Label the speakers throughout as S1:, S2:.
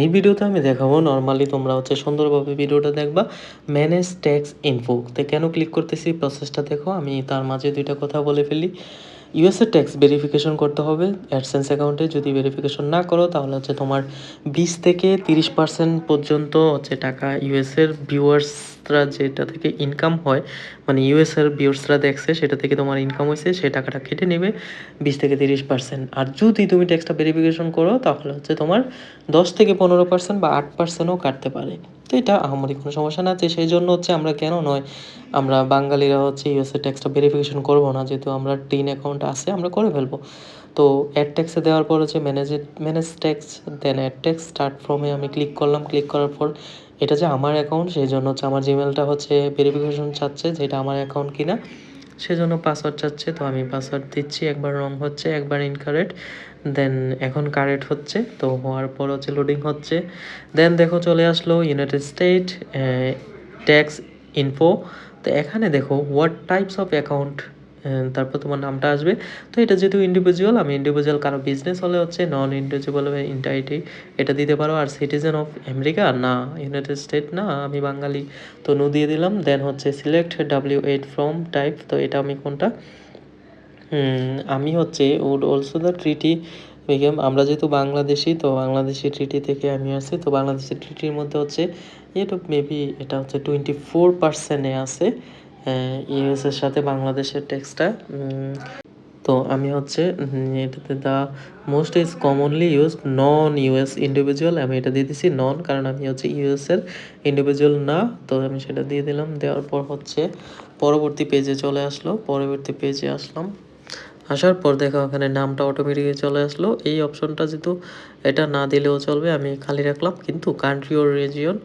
S1: এই ভিডিওতে আমি দেখাবো নর্মালি তোমরা হচ্ছে সুন্দরভাবে ভিডিওটা দেখবা ম্যানেজ ট্যাক্স ইনফো তো কেন ক্লিক করতেছি প্রসেসটা দেখো, আমি তার মাঝে দুইটা কথা বলে ফেলি। ইউএসএ ট্যাক্স ভেরিফিকেশন করতে হবে অ্যাডসেন্স অ্যাকাউন্টে যদি ভেরিফিকেশন না করো, তাহলে হচ্ছে তোমার বিশ থেকে তিরিশ পার্সেন্ট পর্যন্ত হচ্ছে টাকা ইউএসের ভিউয়ার্সরা যেটা থেকে ইনকাম হয় মানে ইউএসের ভিউয়ার্সরা দেখছে, সেটা থেকে তোমার ইনকাম হয়েছে, সেই টাকাটা কেটে নেবে বিশ থেকে তিরিশ পার্সেন্ট আর যদি তুমি ট্যাক্সটা ভেরিফিকেশন করো, তাহলে হচ্ছে তোমার দশ থেকে পনেরো পার্সেন্ট বা আট পার্সেন্টও কাটতে পারে। তো এটা আহামরি কোনো সমস্যা না আছে সেই জন্য হচ্ছে আমরা কেন নয়, আমরা বাঙালিরা হচ্ছে ইউএসএ ট্যাক্সটা ভেরিফিকেশন করব না, যেহেতু আমরা টিন অ্যাকাউন্ট আছে, আমরা করে ফেলব। তো অ্যাড ট্যাক্সে দেওয়ার পর হচ্ছে manage manage tax then add tax start ফ্রমে আমি ক্লিক করলাম ক্লিক করার পর এটা যে আমার অ্যাকাউন্ট সেই জন্য হচ্ছে আমার জিমেলটা হচ্ছে ভেরিফিকেশন চাচ্ছে যে এটা আমার অ্যাকাউন্ট কিনা। সেজন্য পাসওয়ার্ড চাচ্ছে, তো আমি পাসওয়ার্ড দিচ্ছি, একবার রং হচ্ছে, একবার ইনকারেক্ট দেন এখন কারেক্ট হচ্ছে, তো হওয়ার পর হচ্ছে লোডিং হচ্ছে দেন দেখো চলে আসলো ইউনাইটেড স্টেট ট্যাক্স ইনফো তো এখানে দেখো হোয়াট টাইপস অফ অ্যাকাউন্ট তারপর তোমার নামটা আসবে। তো এটা যেহেতু ইন্ডিভিজুয়াল আমি ইন্ডিভিজুয়াল কারও বিজনেস হলে হচ্ছে নন ইন্ডিভিজুয়াল ইন্টাইটি এটা দিতে পারো। আর সিটিজেন অফ আমেরিকা না ইউনাইটেড স্টেট না, আমি বাঙালি। তো নো দিয়ে দিলাম। দেন হচ্ছে select W eight from type তো এটা আমি কোনটা? আমি হচ্ছে উড অলসো দ্য ট্রিটি বিগেম আমরা যেহেতু বাংলাদেশি, তো বাংলাদেশি ট্রিটি থেকে আমি আসছি। তো বাংলাদেশি ট্রিটির মধ্যে হচ্ছে এটা মেবি এটা হচ্ছে টোয়েন্টি ফোর পার্সেন্টে আছে। ইউএসের সাথে বাংলাদেশের ট্যাক্সটা তো আমি হচ্ছে এটাতে the most is commonly use non US individual আমি এটা দিয়ে দিছি নন কারণ আমি হচ্ছে ইউএসের ইন্ডিভিজুয়াল না, তো আমি সেটা দিয়ে দিলাম, দেওয়ার পর হচ্ছে, পরবর্তী পেজে চলে আসলো, পরবর্তী পেজে আসলাম। আসার পর দেখো ওখানে নামটা অটোমেটিক চলে আসলো। এই অপশনটা যেহেতু এটা না দিলেও চলবে, আমি খালি রাখলাম। কিন্তু কান্ট্রি ওর রিজিয়ন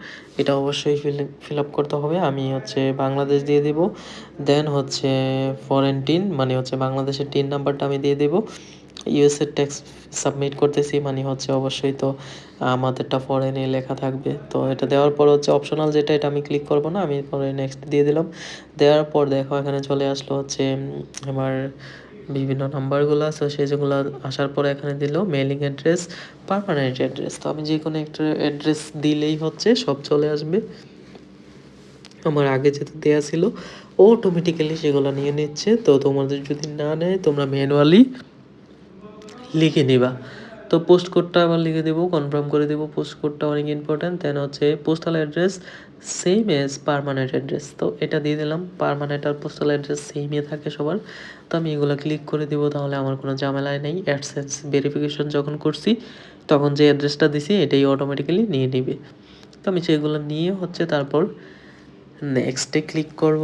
S1: এটা অবশ্যই ফিল আপ করতে হবে। আমি হচ্ছে বাংলাদেশ দিয়ে দেব। দেন হচ্ছে ফরেন টিন মানে হচ্ছে বাংলাদেশের টিন নাম্বারটা আমি দিয়ে দেবো। ইউএসএর ট্যাক্স সাবমিট করতেছি মানে হচ্ছে অবশ্যই তো আমাদেরটা ফরেনে লেখা থাকবে। তো এটা দেওয়ার পর হচ্ছে অপশনাল যেটা, এটা আমি ক্লিক করব না, আমি পরে নেক্সট দিয়ে দিলাম। দেওয়ার পর দেখো এখানে চলে আসলো হচ্ছে আমার বিভিন্ন নাম্বারগুলো আছে, সেই যেগুলো আসার পরে এখানে দিল মেলিং অ্যাড্রেস পারমানেন্ট অ্যাড্রেস তো আমি যে কোনো একটা অ্যাড্রেস দিলেই হচ্ছে, সব চলে আসবে। আমার আগে যেটা দেওয়া ছিল অটোমেটিক্যালি সেগুলো নিয়ে নিচ্ছে। তো তোমাদের যদি না নেয়, তোমরা ম্যানুয়ালি লিখে নিবা। তো পোস্ট কোডটা আবার লিখে দেবো কনফার্ম করে দেবো পোস্ট কোডটা অনেক ইম্পর্ট্যান্ট দেন হচ্ছে postal address same as permanent address তো এটা দিয়ে দিলাম পারমানেন্ট আর পোস্টাল অ্যাড্রেস সেমই থাকে সবার। তো আমি এগুলো ক্লিক করে দিব, তাহলে আমার কোনো ঝামেলায় নেই। অ্যাডসেন্স ভেরিফিকেশন যখন করছি, তখন যে অ্যাড্রেসটা দিছি, এটাই অটোমেটিক্যালি নিয়ে নিবে। তো আমি সেগুলো নিয়ে হচ্ছে তারপর নেক্সটে ক্লিক করব।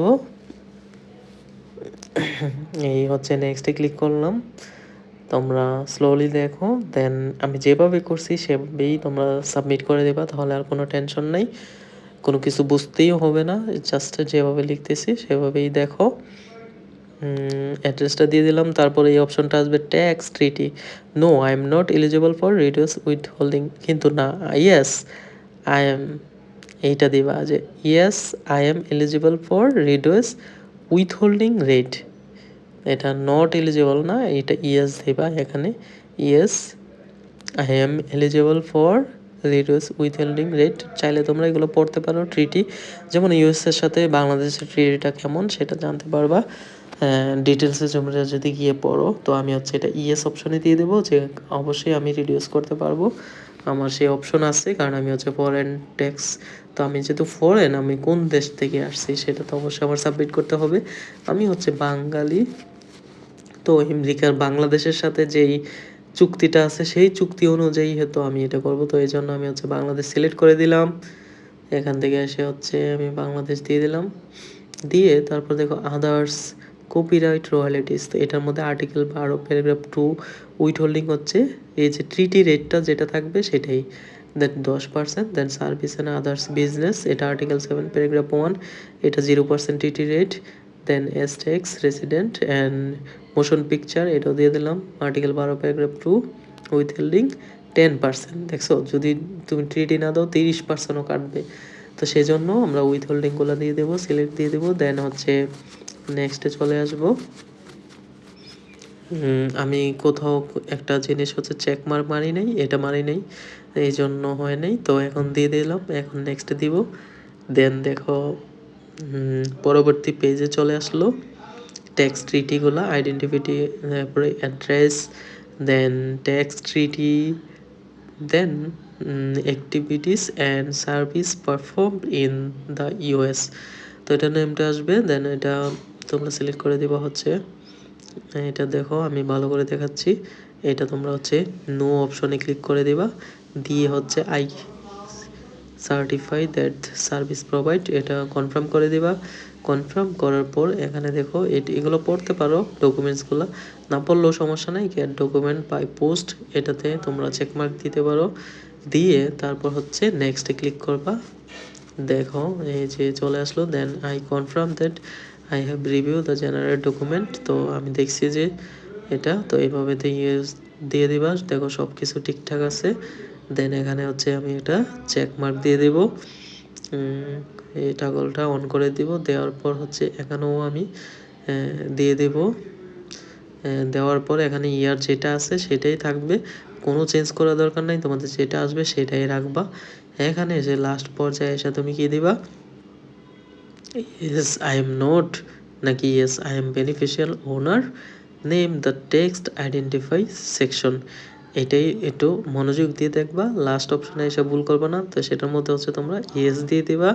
S1: এই হচ্ছে নেক্সটে ক্লিক করলাম। তোমরা স্লোলি দেখো দেন আমি যেভাবে করছি সেভাবেই তোমরা সাবমিট করে দেবা, তাহলে আর কোনো টেনশন নাই। কোনো কিছু বুঝতেই হবে না জাস্ট যেভাবে লিখতেছি সেভাবেই দেখো। অ্যাড্রেসটা দিয়ে দিলাম, তারপরে এই অপশনটা আসবে tax treaty no I am not eligible for reduce withholding কিন্তু না ইয়েস আই এম এইটা দিবা যে yes I am eligible for reduce withholding rate এটা নট এলিজিবল না, এটা ইয়েস দেবা এখানে। Yes I am eligible for reduce withholding rate চাইলে তোমরা এগুলো পড়তে পারো ট্রিটি যেমন ইউএসের সাথে বাংলাদেশের ট্রিটিটা কেমন সেটা জানতে পারবা। ডিটেলসে তোমরা যদি গিয়ে পড়ো, তো আমি হচ্ছে এটা ইএস অপশনে দিয়ে দেবো যে অবশ্যই আমি রিডিউস করতে পারব। আমার সেই অপশন আছে, কারণ আমি হচ্ছে ফরেন ট্যাক্স তো আমি যেহেতু ফরেন আমি কোন দেশ থেকে আসছি সেটা তো অবশ্যই আমার সাবমিট করতে হবে। আমি হচ্ছে বাঙালি। তো আমেরিকার বাংলাদেশের সাথে যেই চুক্তিটা আছে, সেই চুক্তি অনুযায়ী হয়তো আমি এটা করব। তো এই জন্য আমি হচ্ছে বাংলাদেশ সিলেক্ট করে দিলাম। এখান থেকে এসে হচ্ছে আমি বাংলাদেশ দিয়ে দিলাম। দিয়ে তারপর দেখো আদার্স কপিরাইট রয়্যালিটিস তো এটার মধ্যে আর্টিকেল বারো প্যারাগ্রাফ টু উইথ হোল্ডিং হচ্ছে। এই যে ট্রিটি রেটটা যেটা থাকবে সেটাই। দেন দশ percent then service and others business এটা আর্টিকেল সেভেন প্যারাগ্রাফ ওয়ান এটা zero percent TT rate then ex resident and motion picture এটাও দিয়ে দিলাম। আর্টিকেল বারো paragraph two withholding ten percent দেখছ, যদি তুমি ট্রিটি না দাও, তিরিশ পার্সেন্টও কাটবে। তো সেই জন্য আমরা উইথ হোল্ডিংগুলো দিয়ে দেবো সিলেক্ট দিয়ে দেবো। দেন হচ্ছে নেক্সটে চলে আসব। আমি কোথাও একটা জিনিস হচ্ছে চেক মার্ক মারি নাই, এটা মারি নাই, এই জন্য হয় নাই। তো এখন দিয়ে দিলাম, এখন নেক্সট দিব। দেন দেখো পরবর্তী পেজে চলে আসলো। ট্যাক্স ট্রিটিগুলো আইডেন্টিফিটি তারপরে address then tax treaty then activities and service perform in the US তো এটা নেমটা আসবে দেন এটা তোমরা সিলেক্ট করে দেওয়া হচ্ছে, এটা দেখো, আমি ভালো করে দেখাচ্ছি, এটা তোমরা হচ্ছে নো অপশনে ক্লিক করে দিবা, দিয়ে হচ্ছে I certify that service provide এটা কনফার্ম করে দিবা। কনফার্ম করার পর এখানে দেখো, এটি এগুলো পড়তে পারো ডকুমেন্টসগুলো না পড়লেও সমস্যা নেই গেট ডকুমেন্ট বাই পোস্ট এটাতে তোমরা চেকমার্ক দিতে পারো। দিয়ে তারপর হচ্ছে নেক্সটে ক্লিক করবা। দেখো, এই যে চলে আসলো then I confirm that I have review the general document তো আমি দেখছি যে এটা, তো এইভাবে দিয়ে দিয়ে দিবা। দেখো সব কিছু ঠিকঠাক আছে। দেন এখানে হচ্ছে আমি এটা চেক মার্ক দিয়ে দেব। এই টাগলটা অন করে দিব। দেওয়ার পর হচ্ছে এখানেও আমি দিয়ে দেব। দেওয়ার পর এখানে ইয়ার যেটা আছে সেটাই থাকবে। কোনো চেঞ্জ করার দরকার নাই। তোমাদের যেটা আসবে সেটাই রাখবা। এখানে এসে লাস্ট পর্যায়ে এসে তুমি কি দিবা? ইয়েস আই এম নট নাকি yes I am beneficial owner name the text identify section এটাই একটু মনোযোগ দিয়ে দেখবা লাস্ট অপশানে এসে ভুল করবে না, তো সেটার মধ্যে হচ্ছে তোমরা ইয়েস দিয়ে দিবা।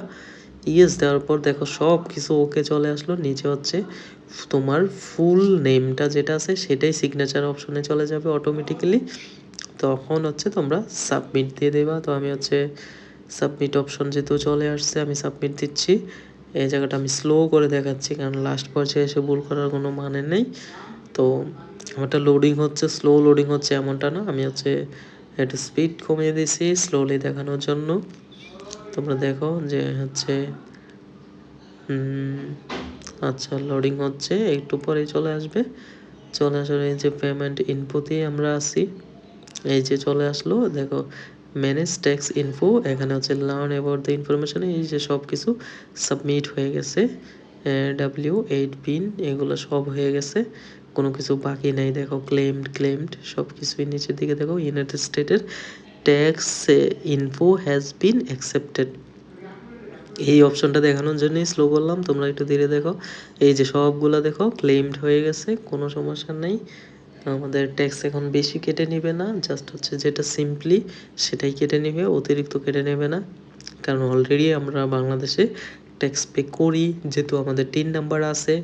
S1: ইয়েস দেওয়ার পর দেখো সব কিছু ওকে চলে আসলো, নিচে হচ্ছে তোমার ফুল নেমটা যেটা আছে সেটাই সিগনেচার অপশনে চলে যাবে অটোমেটিক্যালি তখন হচ্ছে তোমরা সাবমিট দিয়ে দেবা। তো আমি হচ্ছে সাবমিট অপশন যেহেতু চলে আসছে, আমি সাবমিট দিচ্ছি। এই জায়গাটা আমি স্লো করে দেখাচ্ছি, কারণ লাস্ট পর্যায়ে এসে ভুল করার কোনো মানে নেই। তো আমারটা লোডিং হচ্ছে স্লো লোডিং হচ্ছে এমনটা না। আমি হচ্ছে একটু স্পিড কমিয়ে দিয়েছি স্লোলি দেখানোর জন্য। তোমরা দেখো যে হচ্ছে আচ্ছা লোডিং হচ্ছে, একটু পরেই চলে আসবে। চলে আসার এই যে পেমেন্ট ইনপুটে আমরা আছি। এই যে চলে আসলো, দেখো ম্যানেজ ট্যাক্স ইনফো এখানে হচ্ছে লার্ন অ্যাবাউট দ্য ইনফরমেশন এই যে সব কিছু সাবমিট হয়ে গেছে ডাব্লিউ এইট পিন এগুলো সব হয়ে গেছে। কোনো কিছু বাকি নেই, দেখো ক্লেমড ক্লেমড সব কিছুই নিচের দিকে দেখো ইউনাইটেড স্টেটের tax info has been accepted এই অপশনটা দেখানোর জন্যই স্লো করলাম তোমরা একটু ধীরে দেখো। এই যে সবগুলো দেখো ক্লেমড হয়ে গেছে, কোনো সমস্যা নেই। আমাদের ট্যাক্স এখন বেশি কেটে নেবে না জাস্ট হচ্ছে যেটা সিম্পলি সেটাই কেটে নেবে, অতিরিক্ত কেটে নেবে না। কারণ অলরেডি আমরা বাংলাদেশে ট্যাক্স পে করি, যেহেতু আমাদের তিন নাম্বার আছে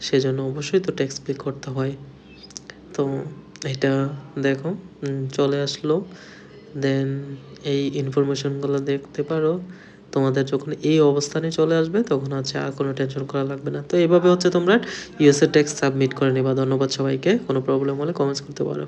S1: সেজন্য অবশ্যই তো ট্যাক্স পে করতে হয়। তো এটা দেখো চলে আসলো। দেন এই ইনফরমেশনগুলো দেখতে পারো। তোমাদের যখন এই অবস্থানে চলে আসবে, তখন হচ্ছে আর কোনো টেনশন করা লাগবে না। তো এভাবে হচ্ছে তোমরা ইউএসএ ট্যাক্স সাবমিট করে নেবা। ধন্যবাদ সবাইকে। কোনো প্রবলেম হলে কমেন্টস করতে পারো।